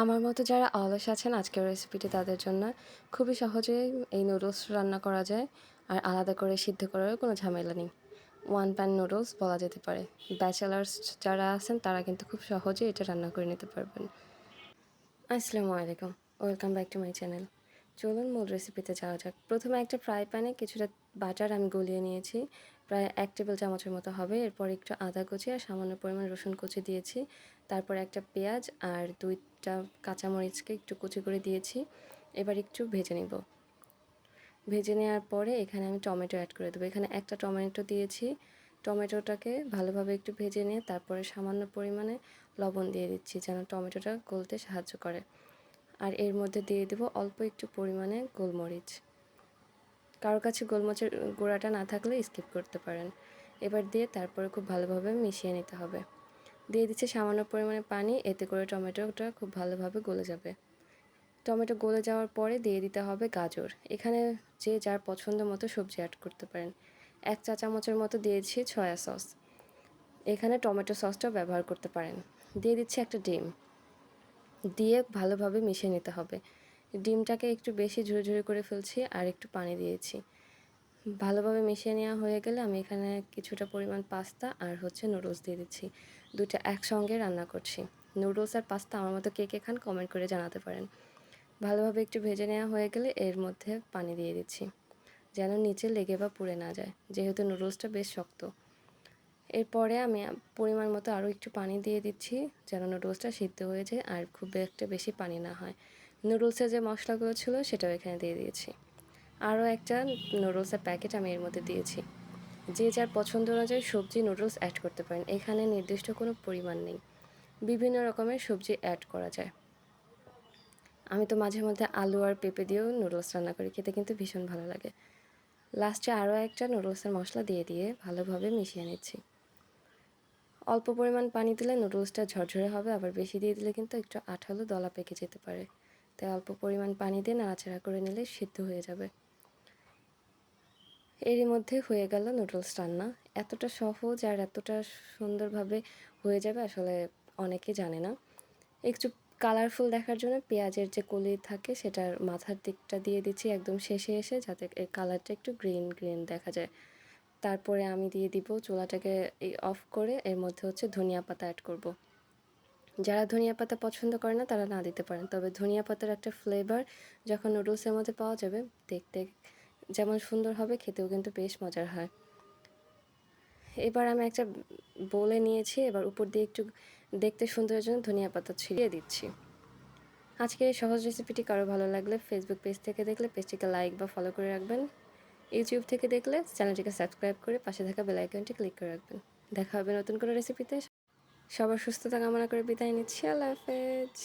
আমার মতো যারা অলস আছেন আজকের রেসিপিটি তাদের জন্য খুবই সহজেই এই নুডলস রান্না করা যায়। আর আলাদা করে সিদ্ধ করারও কোনো ঝামেলা নেই। ওয়ান প্যান নুডলস বলা যেতে পারে। ব্যাচেলার্স যারা আছেন তারা কিন্তু খুব সহজে এটা রান্না করে নিতে পারবেন। আসসালামু আলাইকুম। Welcome back to my channel চলুন মূল রেসিপিতে যাওয়া যাক। প্রথমে একটা ফ্রাই প্যানে কিছুটা বাটার আমি গলিয়ে নিয়েছি। প্রায় এক টেবিল চামচের মতো হবে। এরপর একটু আদা কুচি আর সামান্য পরিমাণ রসুন কুচি দিয়েছি। তারপর একটা পেঁয়াজ আর দুইটা কাঁচামরিচকে একটু কুচি করে দিয়েছি। এবার একটু ভেজে নিব। ভেজে নেওয়ার পরে এখানে আমি টমেটো অ্যাড করে দেবো। এখানে একটা টমেটো দিয়েছি। টমেটোটাকে ভালোভাবে একটু ভেজে নিয়ে তারপরে সামান্য পরিমাণে লবণ দিয়ে দিচ্ছি যেন টমেটোটা গলতে সাহায্য করে। আর এর মধ্যে দিয়ে দেবো অল্প একটু পরিমাণে গোলমরিচ। কারোর কাছে গোলমরিচের গোড়াটা না থাকলে স্কিপ করতে পারেন। এবার দিয়ে তারপরে খুব ভালোভাবে মিশিয়ে নিতে হবে। দিয়ে দিচ্ছে সামান্য পরিমাণে পানি, এতে করে টমেটোটা খুব ভালোভাবে গলে যাবে। টমেটো গলে যাওয়ার পরে দিয়ে দিতে হবে গাজর। এখানে যে যার পছন্দ মতো সবজি অ্যাড করতে পারেন। এক চা চামচের মতো দিয়েছি সয়া সস এখানে টমেটো সসটাও ব্যবহার করতে পারেন। দিয়ে দিচ্ছি একটা ডিম। দিয়ে ভালোভাবে মিশিয়ে নিতে হবে। ডিমটাকে একটু বেশি ঝুড়ে ঝুড়ে করে ফেলছি আর একটু পানি দিয়েছি। ভালোভাবে মিশিয়ে নেওয়া হয়ে গেলে আমি এখানে কিছুটা পরিমাণ পাস্তা আর হচ্ছে নুডলস দিয়ে দিচ্ছি। দুটা একসঙ্গে রান্না করছি। নুডলস আর পাস্তা আমার মতো কে কে খান কমেন্ট করে জানাতে পারেন। ভালোভাবে একটু ভেজে নেওয়া হয়ে গেলে এর মধ্যে পানি দিয়ে দিচ্ছি, যেন নিচে লেগে বা পুড়ে না যায়, যেহেতু নুডলসটা বেশ শক্ত। এরপরে আমি পরিমাণ মতো আরও একটু পানি দিয়ে দিচ্ছি, যেন নুডলসটা সিদ্ধ হয়ে যায় আর খুব একটা বেশি পানি না হয়। নুডলসের যে মশলাগুলো ছিল সেটাও এখানে দিয়ে দিয়েছি। আরও একটা নুডলসের প্যাকেট আমি এর মধ্যে দিয়েছি। যে যার পছন্দ অনুযায়ী সবজি নুডলস অ্যাড করতে পারেন। এখানে নির্দিষ্ট কোনো পরিমাণ নেই। বিভিন্ন রকমের সবজি অ্যাড করা যায়। আমি তো মাঝে মধ্যে আলু আর পেঁপে দিয়েও নুডলস রান্না করি। খেতে কিন্তু ভীষণ ভালো লাগে। লাস্টে আরও একটা নুডলসের মশলা দিয়ে দিয়ে ভালোভাবে মিশিয়ে নিচ্ছি। অল্প পরিমাণ পানি দিলে নুডলসটা ঝরঝরে হবে। আবার বেশি দিয়ে দিলে কিন্তু একটু আঠালো দলা পেকে যেতে পারে। তাই অল্প পরিমাণ পানি দিয়ে নাড়াচাড়া করে নিলে সিদ্ধ হয়ে যাবে। এরই মধ্যে হয়ে গেল নুডলস রান্না। এতটা সহজ আর এতটা সুন্দরভাবে হয়ে যাবে আসলে অনেকে জানে না। একটু কালারফুল দেখার জন্য পেঁয়াজের যে কলি থাকে সেটার মাথার দিকটা দিয়ে দিচ্ছি একদম শেষে এসে যাতে এর কালারটা একটু গ্রিন গ্রিন দেখা যায়। তারপরে আমি দিয়ে দিব চুলাটাকে অফ করে, এর মধ্যে হচ্ছে ধনিয়া পাতা অ্যাড করব। যারা ধনিয়া পাতা পছন্দ করে না, তারা না দিতে পারেন। তবে ধনিয়া পাতার একটা ফ্লেভার যখন নুডলসের মধ্যে পাওয়া যাবে, দেখতে যেমন সুন্দর হবে, খেতেও কিন্তু বেশ মজার হয়। এবার আমি একটা বলে নিয়েছি, এবার উপর দিয়ে একটু দেখতে সুন্দরের জন্য ধনিয়া পাতা ছিঁড়িয়ে দিচ্ছি। আজকের এই সহজ রেসিপিটি কারও ভালো লাগলে ফেসবুক পেজ থেকে দেখলে পেজটিকে লাইক বা ফলো করে রাখবেন। ইউটিউব থেকে দেখলে চ্যানেলটিকে সাবস্ক্রাইব করে পাশে থাকা বেল আইকনটি ক্লিক করে রাখবেন। দেখা হবে নতুন কোনো রেসিপিতে সবার সুস্থতা কামনা করে বিদায় নিচ্ছি। আল্লাহ হাফেজ।